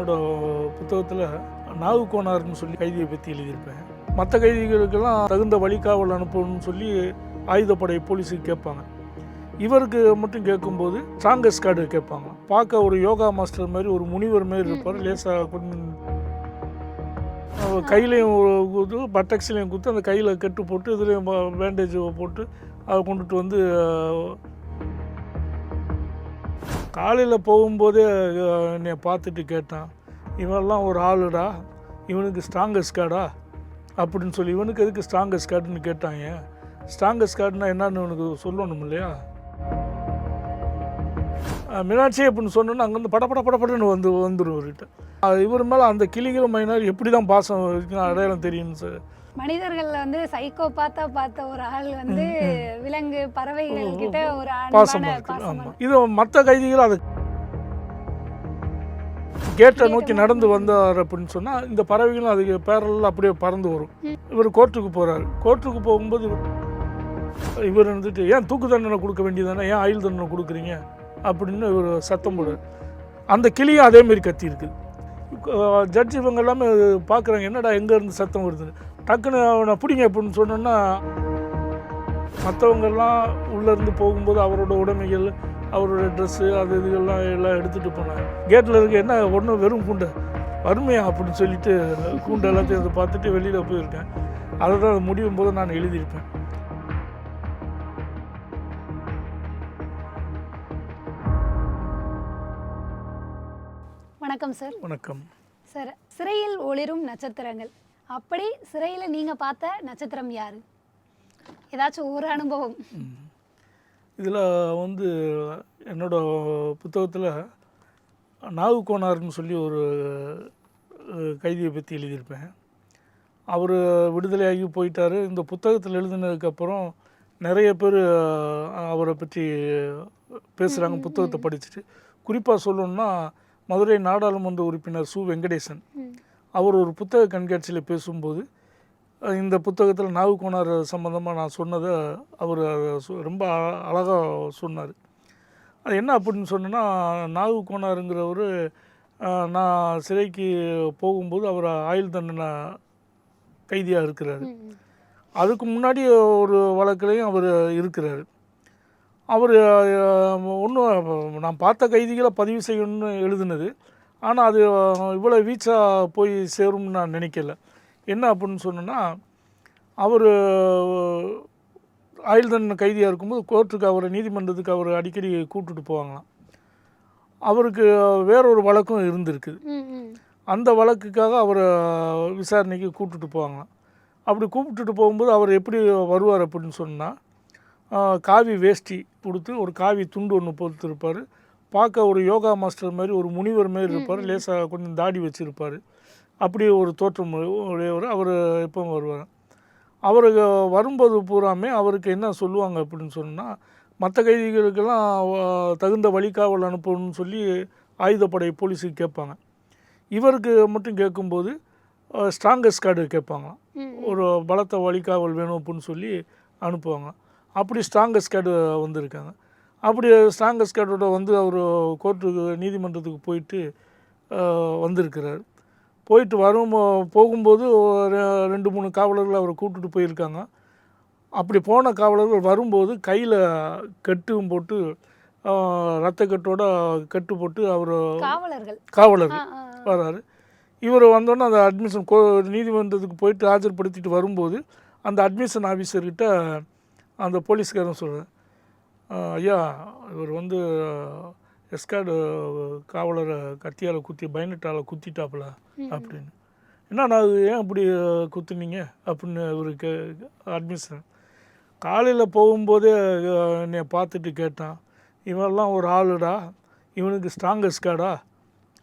என்னோட புத்தகத்தில் நாகு கோனார்னு சொல்லி கைதியை பற்றி எழுதியிருப்பேன். மற்ற கைதிகளுக்கெல்லாம் தகுந்த வழிகாவல் அனுப்பணும்னு சொல்லி ஆயுதப்படை போலீஸுக்கு கேட்பாங்க. இவருக்கு மட்டும் கேட்கும்போது ஸ்ட்ராங்கஸ்ட் கார்டு கேட்பாங்க. பார்க்க ஒரு யோகா மாஸ்டர் மாதிரி ஒரு முனிவர் மாதிரி இருப்பார் லேசாக கொஞ்சம் கையிலையும் குத்து பட்டக்ஸ்லையும் குத்து அந்த கையில் கட்டு போட்டு இதுலேயும் பேண்டேஜ் போட்டு அதை கொண்டுட்டு வந்து காலையில் போகும்போதே என்னை பார்த்துட்டு கேட்டான் இவன்லாம் ஒரு ஆளுடா இவனுக்கு ஸ்ட்ராங்கஸ்ட் கார்டா அப்படின்னு சொல்லி இவனுக்கு எதுக்கு ஸ்ட்ராங்கஸ்ட் கார்டுன்னு கேட்டாங்க ஸ்ட்ராங்கஸ்ட் கார்டுனா என்னன்னு இவனுக்கு சொல்லணும் இல்லையா? மீனாட்சி அப்படின்னு சொன்னோன்னா அங்கேருந்து பட பட படப்படன்னு வந்து வந்துடும் இவர்கிட்ட. இவர் மேலே அந்த கிளிகிற மைனார் எப்படி தான் பாசம் இருக்குன்னு அடையாளம் தெரியும் சார் மனிதர்கள்ல வந்து சைக்கோ பார்த்தா பார்த்த ஒரு ஆள் வந்து விலங்கு பறவைகள் கிட்ட ஒரு பாசமான ஆமாம் இது மற்ற கைதிகள் அதை கேட்டை நோக்கி நடந்து வந்தார் அப்படின்னு சொன்னால் இந்த பறவைகளும் அதுக்கு பேரலில் அப்படியே பறந்து வரும். இவர் கோர்ட்டுக்கு போகிறாரு கோர்ட்டுக்கு போகும்போது இவர் வந்துட்டு ஏன் தூக்கு தண்டனை கொடுக்க வேண்டியதானே ஏன் ஆயுள் தண்டனை கொடுக்குறீங்க? அப்படின்னு இவர் சத்தம் போடுறாரு. அந்த கிளியும் அதே மாதிரி கத்தி இருக்குது ஜட்ஜ் இவங்க எல்லாமே பார்க்குறாங்க என்னடா எங்கே இருந்து சத்தம் வருதுன்னு? டக்குன்னு அவனை பிடிங்க அப்படின்னு சொன்னோன்னா மற்றவங்கெல்லாம் உள்ளேருந்து போகும்போது அவரோட உடைமைகள் அவரோட ட்ரெஸ்ஸு அது இதுகள்லாம் எல்லாம் எடுத்துகிட்டு போனாங்க. கேட்டில் இருக்க என்ன ஒன்றும் வெறும் கூண்டை. வறுமையா அப்படின்னு சொல்லிட்டு கூண்டை எல்லாத்தையும் அதை பார்த்துட்டு வெளியில் போயிருக்கேன். அதை தான் அது முடியும் போது நான் எழுதியிருப்பேன். வணக்கம் சார் வணக்கம். சார் சிறையில் ஒளிரும் நட்சத்திரங்கள். அப்படி சிறையில நீங்க பார்த்த நட்சத்திரம் யாரு? ஏதாச்சும் ஒரு அனுபவம். இதில் வந்து என்னோட புத்தகத்தில் நாகு கோனார்னு சொல்லி ஒரு கைதியை பற்றி எழுதியிருப்பேன். அவர் விடுதலையாகி போயிட்டார். இந்த புத்தகத்தில் எழுதினதுக்கப்புறம் நிறைய பேர் அவரை பற்றி பேசுகிறாங்க புத்தகத்தை படிச்சுட்டு. குறிப்பாக சொல்லணும்னா மதுரை நாடாளுமன்ற உறுப்பினர் சு. வெங்கடேசன். அவர் ஒரு புத்தக கண்காட்சியில் பேசும்போது இந்த புத்தகத்தில் நாகு கோனார் சம்மந்தமாக நான் சொன்னதை அவர் ரொம்ப அழகாக சொன்னார். அது என்ன அப்படின்னு சொன்னேன்னா நாகு கோனாருங்கிறவர் நான் சிறைக்கு போகும்போது அவர் ஆயுள் தண்டனை கைதியாக இருக்கிறாரு. அதுக்கு முன்னாடி ஒரு வழக்குலையும் அவர் இருக்கிறார். அவர் ஒன்றும் நான் பார்த்த கைதிகளை பதிவு செய்யணும்னு எழுதுனது ஆனால் அது இவ்வளோ வீச்சாக போய் சேரும்னு நான் நினைக்கல. என்ன அப்படின்னு சொன்னேன்னா அவர் ஆயுள் தண்டனை கைதியாக இருக்கும்போது கோர்ட்டுக்கு அவரை நீதிமன்றத்துக்கு அவர் அடிக்கடி கூப்பிட்டுட்டு போவாங்களாம். அவருக்கு வேறொரு வழக்கும் இருந்திருக்குது. அந்த வழக்குக்காக அவரை விசாரணைக்கு கூப்பிட்டுட்டு போவாங்களாம். அப்படி கூப்பிட்டுட்டு போகும்போது அவர் எப்படி வருவார் அப்படின்னு சொன்னால் காவி வேஷ்டி கொடுத்து ஒரு காவி துண்டு ஒன்று போட்டுருப்பார். பார்க்க ஒரு யோகா மாஸ்டர் மாதிரி ஒரு முனிவர் மாதிரி இருப்பார். லேசாக கொஞ்சம் தாடி வச்சுருப்பார். அப்படி ஒரு தோற்றம் உடையவர். அவர் எப்பவும் வருவார். அவருக்கு வரும்போது பூராமே அவருக்கு என்ன சொல்லுவாங்க அப்படின்னு சொன்னால் மற்ற கைதிகளுக்கெல்லாம் தகுந்த வழிகாவல் அனுப்பணும்னு சொல்லி ஆயுதப்படை போலீஸுக்கு கேட்பாங்க. இவருக்கு மட்டும் கேட்கும்போது ஸ்ட்ராங்கஸ்ட் கார்டு கேட்பாங்களாம். ஒரு பலத்த வழிகாவல் வேணும் அப்படின்னு சொல்லி அனுப்புவாங்க. அப்படி ஸ்ட்ராங்கஸ்ட் கார்டு வந்திருக்காங்க. அப்படி ஸ்ட்ராங்கஸ்ட் கார்டோட வந்து அவர் கோர்ட்டுக்கு நீதிமன்றத்துக்கு போயிட்டு வந்திருக்கிறார். போயிட்டு வரும் போகும்போது ரெண்டு மூணு காவலர்கள் அவரை கூப்பிட்டுட்டு போயிருக்காங்க. அப்படி போன காவலர்கள் வரும்போது கையில் கட்டும் போட்டு ரத்த கட்டோட கட்டு போட்டு அவர் காவலர்கள். வராரு. இவர் வந்தோன்னே அந்த அட்மிஷன் கோ நீதிமன்றத்துக்கு போயிட்டு ஆஜர்படுத்திட்டு வரும்போது அந்த அட்மிஷன் ஆஃபீஸர்கிட்ட அந்த போலீஸ்காரன் சொல்கிறேன் ஐயா இவர் வந்து எஸ்கார்டு காவலரை கத்தியால் குத்தி பயனட்டால் குத்திட்டாப்புல அப்படின்னு. என்ன நான் ஏன் அப்படி குத்துனீங்க? அப்படின்னு இவர் கே அட்மிஷன் காலையில் போகும்போதே என்னை பார்த்துட்டு கேட்டான். இவன்லாம் ஒரு ஆளுடா. இவனுக்கு ஸ்ட்ராங்கஸ்ட் கார்டா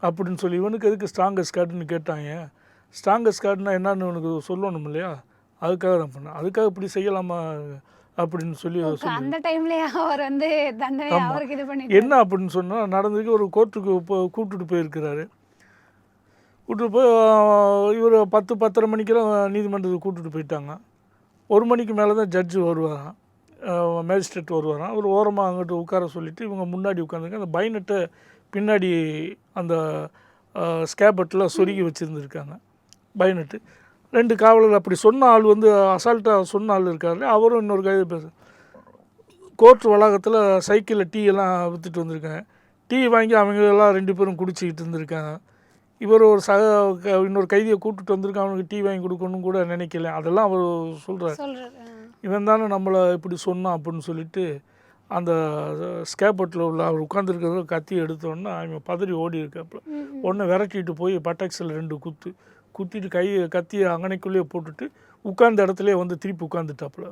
அப்படின்னு சொல்லி இவனுக்கு எதுக்கு ஸ்ட்ராங்கஸ்ட் கார்டுன்னு கேட்டாங்க ஸ்ட்ராங்கஸ்ட் கார்டுனா என்னன்னு இவனுக்கு சொல்லணும் இல்லையா? அதுக்காக தான் பண்ணேன். அதுக்காக இப்படி செய்யலாமா? அப்படின்னு சொல்லி அந்த டைம்லயே அவர் வந்து தண்டனை. அவருக்கு இது பண்ணி என்ன அப்படின்னு சொன்னால் நடந்ததுக்கு ஒரு கோர்ட்டுக்கு கூப்பிட்டுட்டு போயிருக்கிறாரு. கூப்பிட்டு போய் இவர் பத்து பத்தரை மணிக்கெல்லாம் நீதிமன்றத்துக்கு கூப்பிட்டுட்டு போயிட்டாங்க. ஒரு மணிக்கு மேலே தான் ஜட்ஜு வருவாராம். மேஜிஸ்ட்ரேட் வருவாராம். அவர் ஓரமாக அங்கிட்டு உட்கார சொல்லிவிட்டு இவங்க முன்னாடி உட்காந்துங்க அந்த பைனட்டை பின்னாடி அந்த ஸ்கேபட்டில் சொருகி வச்சுருந்துருக்காங்க. பயனட்டு. ரெண்டு காவலர் அப்படி சொன்ன ஆள் வந்து அசால்ட்டாக சொன்ன ஆள் இருக்காரு அவரும் இன்னொரு கைது பேச கோர்ட் வளாகத்தில் சைக்கிளில் டீ எல்லாம் விற்றுட்டு வந்திருக்காங்க. டீ வாங்கி அவங்க எல்லாம் ரெண்டு பேரும் குடிச்சிக்கிட்டு இருந்திருக்காங்க. இவர் ஒரு சக இன்னொரு கைதியை கூப்பிட்டு வந்திருக்கான் அவனுக்கு டீ வாங்கி கொடுக்கணும் கூட நினைக்கல. அதெல்லாம் அவர் சொல்கிறார். இவன் தானே நம்மளை இப்படி சொன்னான் அப்படின்னு சொல்லிட்டு அந்த ஸ்கேபட்டில் உள்ள அவர் உட்காந்துருக்கிறத கத்தி எடுத்தோன்னே அவன் பதறி ஓடி இருக்காப்புல. உடனே விரட்டிட்டு போய் பட்டாக்ஸில் ரெண்டு குத்து. குத்திட்டு கை கத்தியை அங்கனைக்குள்ளேயே போட்டுட்டு உட்கார்ந்த இடத்துலயே வந்து திருப்பி உட்காந்துட்டாப்புல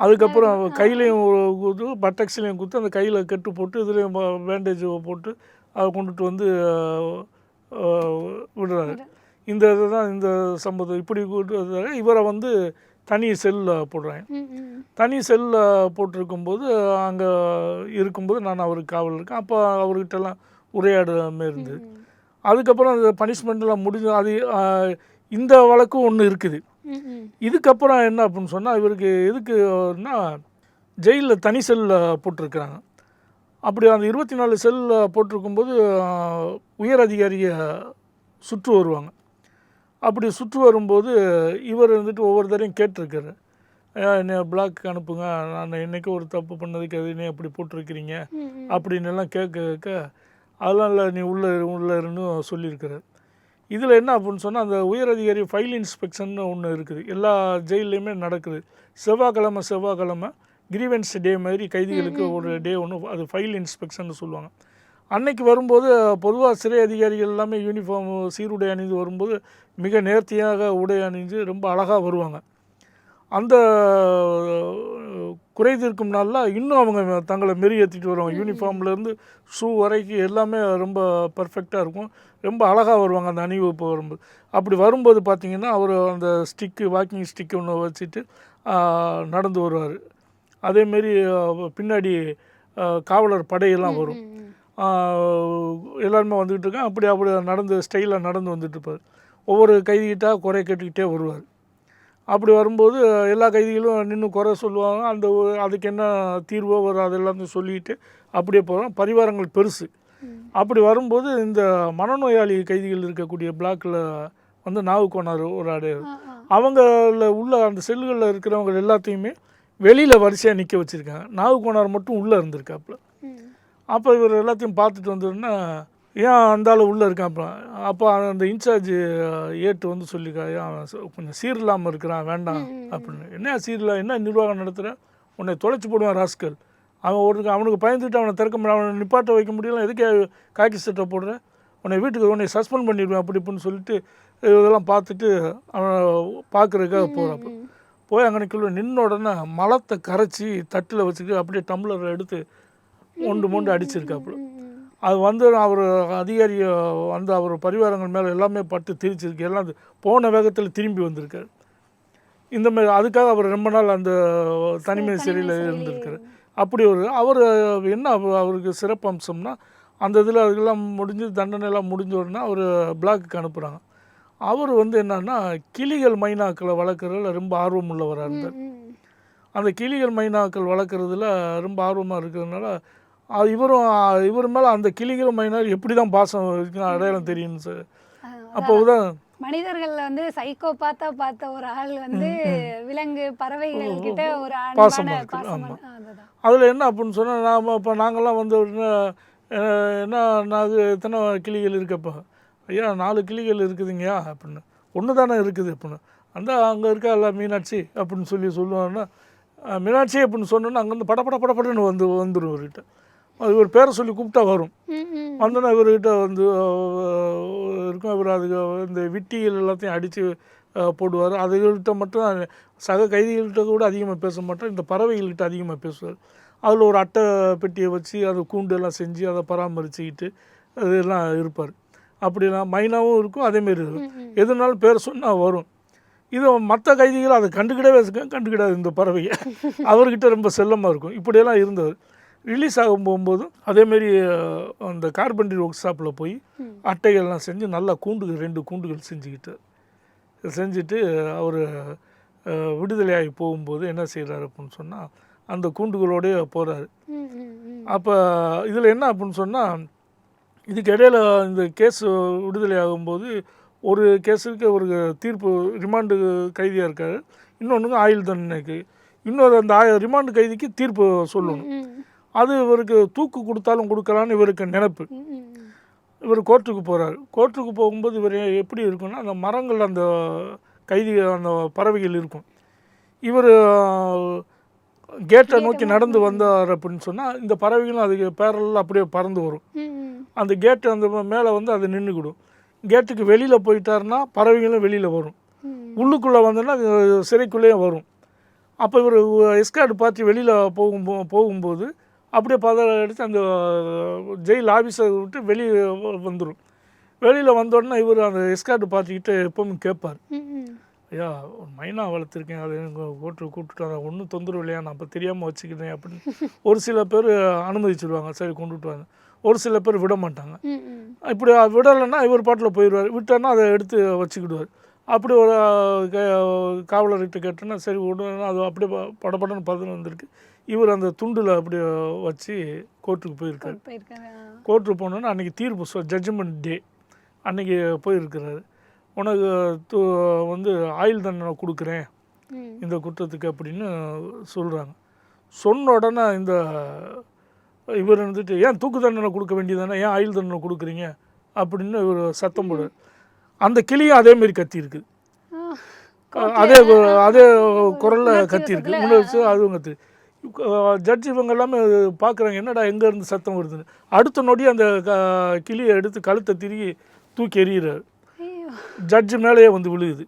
அதுக்கப்புறம் கையிலையும் குத்து பட்டக்ஸ்லையும் குத்து அந்த கையில் கட்டு போட்டு இதுலேயும் பேண்டேஜ் போட்டு அதை கொண்டுட்டு வந்து விடுறாரு. இந்த இதுதான் இந்த சம்பவம் இப்படி கூட்டுறதுக்காக இவரை வந்து தனி செல்லில் போடுறாங்க. தனி செல்லில் போட்டிருக்கும்போது அங்கே இருக்கும்போது நான் அவருக்கு காவல் இருக்கேன். அப்போ அவர்கிட்டலாம் உரையாடாமல் இருந்தது. ம். அதுக்கப்புறம் அந்த பனிஷ்மெண்ட்லாம் முடிஞ்சு அது இந்த வழக்கும் ஒன்று இருக்குது. இதுக்கப்புறம் என்ன அப்படின்னு சொன்னால் இவருக்கு எதுக்குன்னா ஜெயிலில் தனி செல்லில் போட்டிருக்கிறாங்க. அப்படி அந்த இருபத்தி நாலு செல்லில் போட்டிருக்கும்போது உயர் அதிகாரியை சுற்று வருவாங்க. அப்படி சுற்று வரும்போது இவர் வந்துட்டு ஒவ்வொரு தடையும் கேட்டிருக்காரு. "ஐயா, என்னை பிளாக்கு அனுப்புங்க. நான் என்னைக்கு ஒரு தப்பு பண்ணதுக்கு அது என்ன அப்படி போட்டிருக்கிறீங்க. அப்படின்னு எல்லாம் கேட்க கேட்க அதெல்லாம் இல்லை நீ உள்ளே இரு உள்ளே இருன்னு சொல்லியிருக்கிறார். இதில் என்ன அப்படின்னு சொன்னால் அந்த உயர் அதிகாரி ஃபைல் இன்ஸ்பெக்ஷன் ஒன்று இருக்குது. எல்லா ஜெயில்லையுமே நடக்குது. செவ்வாய்க்கிழமை செவ்வாய்க்கிழமை கிரீவன்ஸ் டே மாதிரி கைதிகளுக்கு ஒரு டே ஒன்று அது ஃபைல் இன்ஸ்பெக்ஷன் சொல்லுவாங்க. அன்னைக்கு வரும்போது பொதுவாக சிறை அதிகாரிகள் எல்லாமே யூனிஃபார்ம் சீருடை அணிந்து வரும்போது மிக நேர்த்தியாக உடை அணிஞ்சு ரொம்ப அழகாக வருவாங்க. அந்த குறை தீர்க்கும் நாளில் இன்னும் அவங்க தங்களை மெருகேற்றிட்டு வருவாங்க. யூனிஃபார்ம்லேருந்து ஷூ வரைக்கும் எல்லாமே ரொம்ப பர்ஃபெக்டாக இருக்கும். ரொம்ப அழகாக வருவாங்க அந்த அணிவகுப்பு வரும்போது. அப்படி வரும்போது பார்த்தீங்கன்னா அவர் அந்த ஸ்டிக்கு வாக்கிங் ஸ்டிக் ஒன்று வச்சுட்டு நடந்து வருவார். அதேமாரி பின்னாடி காவலர் படையெல்லாம் வரும். எல்லாருமே வந்துக்கிட்டு இருக்காங்க. அப்படி அப்படி நடந்து ஸ்டைலாக நடந்து வந்துட்டு இருப்பார். ஒவ்வொரு கைதிகிட்ட குறை கேட்டுக்கிட்டே வருவார். அப்படி வரும்போது எல்லா கைதிகளும் நின்று குறை சொல்லுவாங்க அந்த அதுக்கு என்ன தீர்வோ வரும் அதெல்லாம் சொல்லிட்டு அப்படியே போகிறோம் பரிவாரங்கள் பெருசு. அப்படி வரும்போது இந்த மனநோயாளி கைதிகள் இருக்கக்கூடிய பிளாக்கில் வந்து நாவுக்கோனார் ஒரு ஆ. அவங்கள உள்ள அந்த செல்லுகளில் இருக்கிறவங்க எல்லாத்தையுமே வெளியில் வரிசையாக நிற்க வச்சுருக்காங்க நாவுக்கோனார் மட்டும் உள்ளே இருந்திருக்காப்புல. அப்போ இவர் எல்லாத்தையும் பார்த்துட்டு வந்தோடனே ஏன் அந்த ஆள் உள்ளே இருக்கான் அப்போ? அப்போ அந்த இன்சார்ஜ் ஏட்டு வந்து சொல்லிக்கா ஏன் கொஞ்சம் சீர் இல்லாமல் இருக்கிறான் வேண்டாம். அப்படின்னு. என்ன சீர் இல்லை என்ன நிர்வாகம் நடத்துகிற உன்னை தொலைச்சி போடுவான் ராஸ்கல். அவன் ஒரு அவனுக்கு பயந்துட்டு அவனை திறக்க முடியல அவனை நிப்பாட்ட வைக்க முடியல எதுக்கு காக்கி சட்டை போடுற? உன்னை வீட்டுக்கு உன்னை சஸ்பெண்ட் பண்ணிடுவேன் அப்படி இப்படின்னு சொல்லிட்டு இதெல்லாம் பார்த்துட்டு அவனை பார்க்குறதுக்காக போகிறாப்ப. போய் அங்கனைக்குள்ள நின்ன உடனே மலத்தை கரைச்சி தட்டில் வச்சுட்டு அப்படியே டம்ளர் எடுத்து மொண்டு மொண்டு அடிச்சிருக்காப்புல. அது வந்து அவர் அதிகாரி வந்து அவர் பரிவாரங்கள் மேலே எல்லாமே பட்டு திரிச்சிருக்கு. எல்லாம் போன வேகத்தில் திரும்பி வந்திருக்காரு. இந்த மாதிரி அதுக்காக அவர் ரொம்ப நாள் அந்த தனிமை சிறையில் இருந்திருக்காரு. அப்படி ஒரு அவர் என்ன அவ- அவருக்கு சிறப்பு அம்சம்னா அந்த இதில் அதுக்கெல்லாம் முடிஞ்சு தண்டனை எல்லாம் முடிஞ்ச உடனே அவர் பிளாக்குக்கு அனுப்புகிறாங்க அவர் வந்து என்னன்னா கிளிகள் மைனாக்களை வளர்க்குறதுல ரொம்ப ஆர்வம் உள்ளவராக இருந்தார். அந்த கிளிகள் மைனாக்கள் வளர்க்குறதுல ரொம்ப ஆர்வமாக இருக்கிறதுனால இவரும் இவர் மேலே அந்த கிளிகள் மைனார் எப்படி தான் பாசம் இருக்குன்னு அடையாளம் தெரியும் சார் அப்போ தான் மனிதர்கள்ல வந்து சைக்கோ பார்த்தா பார்த்த ஒரு ஆள் வந்து விலங்கு பறவைகள் கிட்ட ஒரு பாசமா அன்பான இருக்கு, பாசமான ஆமா. ஆ, அதுதான். அதில் என்ன அப்படின்னு சொன்னால் நாம் இப்போ நாங்கள்லாம் வந்து என்ன நாகு எத்தனை கிளிகள் இருக்கப்போ ஐயா நாலு கிளிகள் இருக்குதுங்கய்யா அப்படின்னு. ஒன்று தானே இருக்குது அப்படின்னு. அந்த அங்கே இருக்கா இல்லை மீனாட்சி அப்படின்னு சொல்லி சொல்லுவாங்கன்னா மீனாட்சி அப்படின்னு சொன்னோன்னா அங்கேருந்து பட பட படன்னு வந்து வந்துடும் இவர்கிட்ட அது ஒரு பேரை சொல்லி கூப்பிட்டா வரும். வந்தோன்னா இவர்கிட்ட வந்து இருக்கும். இவர் அதுக்கு இந்த விட்டிகள் எல்லாத்தையும் அடித்து போடுவார். அதுகள்கிட்ட மட்டும் சக கைதிகள்கிட்ட கூட அதிகமாக பேச மாட்டார் இந்த பறவைகள்கிட்ட அதிகமாக பேசுவார். அதில் ஒரு அட்டை பெட்டியை வச்சு அது கூண்டு எல்லாம் செஞ்சு அதை பராமரிச்சுக்கிட்டு அதெல்லாம் இருப்பார். அப்படிலாம் மைனாவும் இருக்கும் அதேமாரி இருக்கும். எதுனாலும் பேர் சொன்னால் வரும். இது மற்ற கைதிகள் அதை கண்டுக்கிடவே கண்டுக்கிடாது இந்த பறவையை. அவர்கிட்ட ரொம்ப செல்லமாக இருக்கும். இப்படியெல்லாம் இருந்தவர் ரிலீஸ் ஆகும் போகும்போதும் அதேமாரி அந்த கார்பெண்டரி ஒர்க் ஷாப்பில் போய். அட்டைகள்லாம் செஞ்சு நல்லா கூண்டுகள் ரெண்டு கூண்டுகள் செஞ்சுக்கிட்டார் செஞ்சுட்டு அவர் விடுதலையாகி போகும்போது என்ன செய்கிறாரு அப்படின்னு சொன்னால் அந்த கூண்டுகளோடய போகிறாரு. அப்போ இதில் என்ன அப்படின்னு சொன்னால் இதுக்கு இடையில இந்த கேஸ் விடுதலை ஆகும்போது ஒரு கேஸுக்கு ஒரு தீர்ப்பு ரிமாண்டு கைதியாக இருக்காரு. இன்னொன்றுக்கு ஆயுள் தண்டனைக்கு. இன்னொரு அந்த ஆய ரிமாண்டு கைதிக்கு தீர்ப்பு சொல்லணும். அது இவருக்கு தூக்கு கொடுத்தாலும் கொடுக்கலான்னு இவருக்கு நினைப்பு. இவர் கோர்ட்டுக்கு போகிறார் கோர்ட்டுக்கு போகும்போது இவர் எப்படி இருக்குன்னா அந்த மரங்கள் அந்த கைதி அந்த பறவைகள் இருக்கும் இவர் கேட்டை நோக்கி நடந்து வந்தார் அப்படின்னு சொன்னால் இந்த பறவைகளும் அதுக்கு பேரெல்லாம் அப்படியே பறந்து வரும். அந்த கேட்டு அந்த மேலே வந்து அது நின்றுக்கிடும் கேட்டுக்கு வெளியில் போயிட்டாருன்னா பறவைகளும் வெளியில் வரும். உள்ளுக்குள்ளே வந்தோன்னா சிறைக்குள்ளேயே வரும் அப்போ இவர் எஸ்கார்டு பார்த்து வெளியில் போகும் போகும்போது அப்படியே பதற அடித்து அந்த ஜெயில் ஆஃபீஸரை விட்டு வெளியே வந்துடும் வெளியில் வந்தோடனே இவர் அந்த எஸ்கார்டு பார்த்துக்கிட்டு எப்பவும் கேட்பார். ஐயா ஒரு மைனா வளர்த்துருக்கேன். அது எங்கள் கூட்டு கூப்பிட்டு ஒன்றும் தொந்தரவு இல்லையா? நான் அப்போ தெரியாமல் வச்சுக்கிட்டேன் அப்படின்னு. ஒரு சில பேர் அனுமதிச்சிருவாங்க. சரி கொண்டுட்டு வாங்க. ஒரு சில பேர் விட மாட்டாங்க. இப்படி விடலைன்னா இவர் பாட்டில் போயிடுவார். விட்டோன்னா அதை எடுத்து வச்சுக்கிடுவார். அப்படி ஒரு காவலர்கிட்ட கேட்டோன்னா சரி விடணும் அது அப்படியே ப- படபடன்னு பதில் வந்திருக்கு. இவர் அந்த துண்டில் அப்படியே வச்சு கோர்ட்டுக்கு போயிருக்காரு. கோர்ட்டுக்கு போனோன்னா அன்றைக்கி தீர்ப்பு ஜட்ஜ்மெண்ட் டே அன்றைக்கி போயிருக்கிறாரு. உனக்கு து வந்து ஆயுள் தண்டனை கொடுக்குறேன். இந்த குற்றத்துக்கு அப்படின்னு சொல்கிறாங்க சொன்ன உடனே இந்த இவர் வந்துட்டு ஏன் தூக்கு தண்டனை கொடுக்க வேண்டியதானே ஏன் ஆயுள் தண்டனை கொடுக்குறீங்க? அப்படின்னு இவர் சத்தம் போடு அந்த கிளியும் அதே மாதிரி கத்தி இருக்குது ஆ. அதே அதே குரலில் உணர்ச்சி கத்தி இருக்கு வசத்துல, முன்னாடி அதுவும் கத்தி ஜட்ஜ் இவங்க எல்லாமே பார்க்குறாங்க என்னடா எங்க இருந்து சத்தம் வருதுன்னு. அடுத்த நொடி அந்த க- கிளியை எடுத்து கழுத்தை திருகி தூக்கி எறிகிறார். ஜட்ஜு மேலேயே வந்து விழுகுது.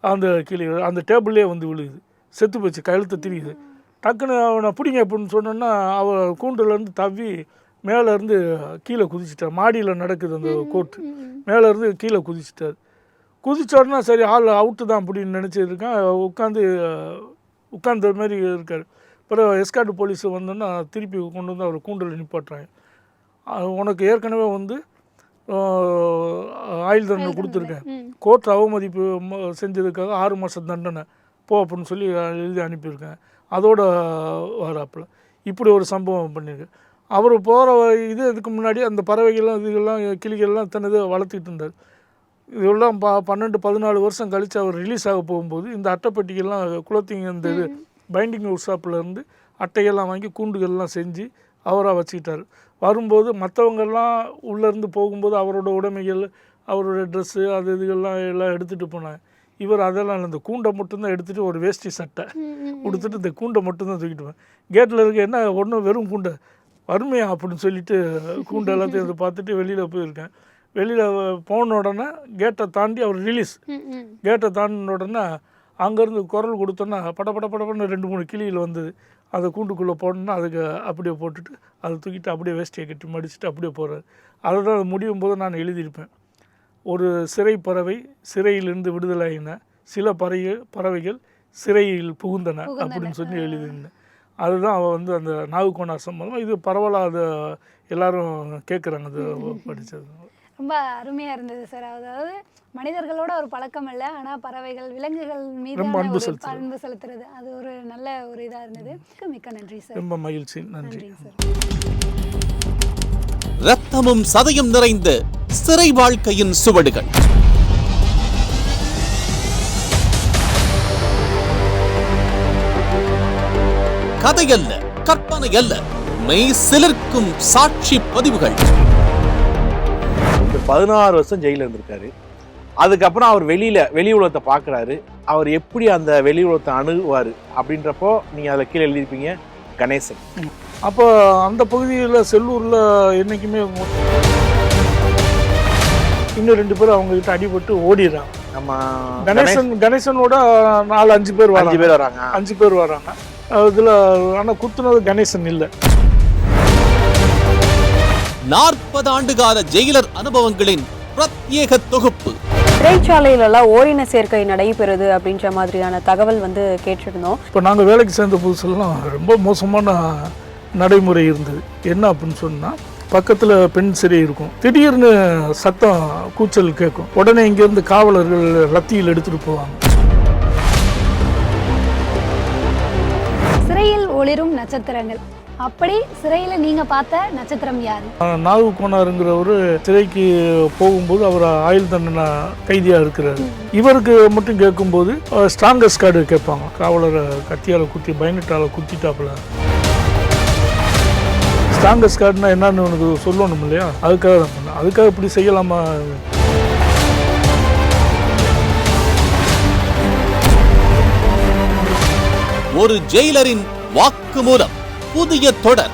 அந்த கிளி அந்த டேபிள்லேயே வந்து விழுகுது. செத்து போச்சு கழுத்தை திரியுது டக்குன்னு அவனை பிடிங்க அப்படின்னு சொன்னோன்னா அவ கூண்டுலேருந்து தவ்வி மேலேருந்து கீழே குதிச்சிட்டார். மாடியில் நடக்குது அந்த கோர்ட்டு. மேலேருந்து கீழே குதிச்சிட்டார். குதிச்சோடனா சரி ஆள் அவுட்டு தான் அப்படின்னு நினச்சிருக்கேன் உட்காந்து உட்காந்த மாதிரி இருக்கார். அப்புறம் எஸ்கார்டு போலீஸ் வந்தோன்னா திருப்பி கொண்டு வந்து அவர் கூண்டில் நிப்பாட்டுறாங்க. உனக்கு ஏற்கனவே வந்து ஆயுள் தண்டனை கொடுத்துருக்கேன். கோர்ட் அவமதிப்பு செஞ்சதுக்காக ஆறு மாதம் தண்டனை. போ அப்படின்னு சொல்லி எழுதி அனுப்பியிருக்கேன். அதோட வராப்புல. இப்படி ஒரு சம்பவம் பண்ணியிருக்கு. அவர் போகிற இது இதுக்கு முன்னாடி அந்த பறவைகள்லாம் இதுகள்லாம் கிளிகள்லாம் தனது வளர்த்துக்கிட்டு இருந்தார். இதெல்லாம் ப பன்னெண்டு பதினாலு வருஷம் கழித்து அவர் ரிலீஸ் ஆக போகும்போது இந்த அட்டைப்பெட்டிகள்லாம் குளத்திங்க இந்த இது பைண்டிங் ஒர்க் ஷாப்பில் இருந்து அட்டைகள்லாம் வாங்கி கூண்டுகள்லாம் செஞ்சு அவராக வச்சுக்கிட்டார். வரும்போது மற்றவங்கெல்லாம் உள்ளேருந்து போகும்போது அவரோட உடைமைகள் அவரோட ட்ரெஸ்ஸு அது இதுகள்லாம் எல்லாம் எடுத்துகிட்டு போனாங்க. இவர் அதெல்லாம் இந்த கூண்டை மட்டும்தான் எடுத்துகிட்டு ஒரு வேஷ்டி சட்டை. கொடுத்துட்டு இந்த கூண்டை மட்டும்தான் தூக்கிட்டு போவேன். கேட்டில் இருக்க என்ன ஒன்றும் வெறும் கூண்டை. வறுமையா அப்படின்னு சொல்லிட்டு கூண்டை எல்லாத்தையும் இதை பார்த்துட்டு வெளியில் போயிருக்கேன். வெளியில் போன உடனே கேட்டை தாண்டி அவர் ரிலீஸ். கேட்டை தாண்டின உடனே அங்கேருந்து குரல் கொடுத்தோன்னா பட பட படப்படன்னு ரெண்டு மூணு கிளிகள் வந்தது. அதை கூண்டுக்குள்ளே போடணுன்னா அதுக்கு அப்படியே போட்டுட்டு அதை தூக்கிட்டு அப்படியே வேஷ்டியை கட்டி மடிச்சுட்டு அப்படியே போகிறார் அதை தான் அது முடியும் போது நான் எழுதியிருப்பேன். ஒரு சிறை பறவை சிறையிலிருந்து விடுதலாயின சில பறவை பறவைகள் சிறையில் புகுந்தன புகுந்தன. அப்படின்னு சொல்லி எழுதியிருந்தேன். அதுதான் அவள் வந்து அந்த நாகுகோணா சம்பந்தம் இது பரவலாக அதை எல்லாரும் கேட்குறாங்க அது படித்தது. ரொம்ப அருமையா இருந்தது சார். அதாவது மனிதர்களோட ஒரு பழக்கம் இல்லை. ஆனா பறவைகள் விலங்குகள் மீது அன்பு. அன்பு செலுத்துறது. அது ஒரு நல்ல ஒரு இதா இருந்தது. மிக்க மிக்க நன்றி சார். ரொம்ப மகிழ்ச்சி. நன்றி. ரத்தமும் சதையும் நிறைந்த சிறை வாழ்க்கையின் சுவடுகள். கதையல்ல கற்பனை அல்ல மெய் சிலிர்க்கும் சாட்சி பதிவுகள். பதினாறு வருஷம் ஜெயில இருந்திருக்காரு. அதுக்கப்புறம் அவர் வெளியில வெளி உலகத்தை பார்க்குறாரு. அவர் எப்படி அந்த வெளி உலகத்தை அணுகுவார் அப்படின்றப்போ நீங்கள் அதில் கீழே எழுதியிருப்பீங்க கணேசன். அப்போ அந்த பகுதியில் செல்லூரில் என்றைக்குமே இன்னும் ரெண்டு பேரும் அவங்க கிட்ட அடிபட்டு ஓடிடுறாங்க. நம்ம கணேசன் கணேசனோட நாலு அஞ்சு பேர் அஞ்சு வராங்க பேர் வராங்க. அஞ்சு பேர் வராங்க. இதில் ஆனால் குத்துனது கணேசன் இல்லை. நாற்பது ஆண்டுகால ஜெயிலர் அனுபவங்களின் பிரத்யேக தொகுப்பு. சிறைச்சாலையிலலாம் ஓரின சேர்க்கை நடைபெறுது அப்படின்ற மாதிரியான தகவல் வந்து கேட்டிருந்தோம். இப்போ நாங்கள் வேலைக்கு சேர்ந்த புதுசுலாம் ரொம்ப மோசமான நடைமுறை இருந்தது. என்ன அப்படின்னு சொன்னால் பக்கத்தில் பெண் சிறை இருக்கும். திடீர்னு சத்தம் கூச்சல் கேட்கும். உடனே இங்கேருந்து காவலர்கள் லத்தியில் எடுத்துகிட்டு போவாங்க. சிறையில் ஒளிரும் நட்சத்திரங்கள். அப்படி சிறையில் நீங்கள் பார்த்த நட்சத்திரம் யாரு? நாகு கோனாருங்கிறவர் சிறைக்கு போகும்போது அவர் ஆயுள் தண்டனை கைதியாக இருக்கிறாரு. இவருக்கு மட்டும் கேட்கும்போது ஸ்ட்ராங்கஸ்ட் கார்டு கேட்பாங்க. காவலரை கத்தியால் குத்தி பயனட்டால் குத்திட்டாப்புல. ஸ்ட்ராங்கஸ்ட் கார்டுனா என்னன்னு உனக்கு சொல்லணும் இல்லையா? அதுக்காக தான் பண்ணேன். அதுக்காக இப்படி செய்யலாமா? ஒரு ஜெயிலரின் வாக்குமூலம் புதிய தொடர்.